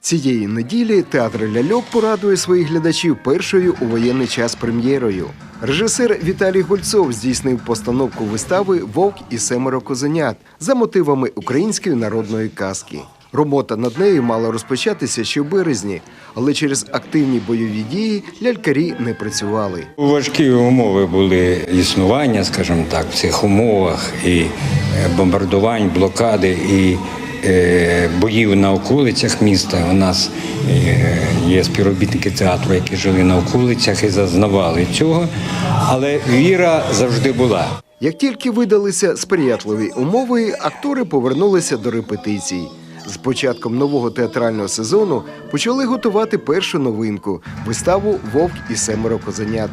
Цієї неділі театр ляльок порадує своїх глядачів першою у воєнний час прем'єрою. Режисер Віталій Гольцов здійснив постановку вистави Вовк і семеро козенят за мотивами української народної казки. Робота над нею мала розпочатися ще в березні, але через активні бойові дії лялькарі не працювали. Важкі умови були існування, скажімо так, в цих умовах і е, бомбардувань, блокади і боїв на околицях міста. У нас е, є співробітники театру, які жили на околицях і зазнавали цього. Але віра завжди була. Як тільки видалися сприятливі умови, актори повернулися до репетицій. З початком нового театрального сезону почали готувати першу новинку виставу Вовк і семеро козенят.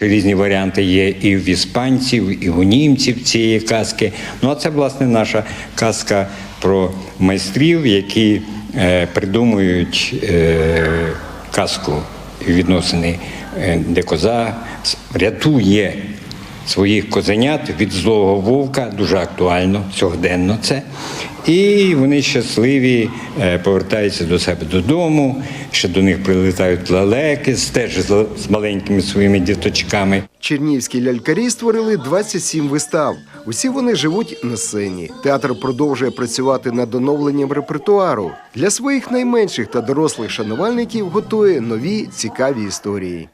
Різні варіанти є і в іспанців, і у німців цієї казки. Ну а це власне наша казка про майстрів, які е, придумують е, казку відносини, е, де коза рятує своїх козенят від злого вовка, дуже актуально сьогоденно це. І вони щасливі е, повертаються до себе додому. Ще до них прилітають лелеки теж з маленькими своїми діточками. Чернігівські лялькарі створили 27 вистав. Усі вони живуть на сцені. Театр продовжує працювати над оновленням репертуару. Для своїх найменших та дорослих шанувальників готує нові цікаві історії.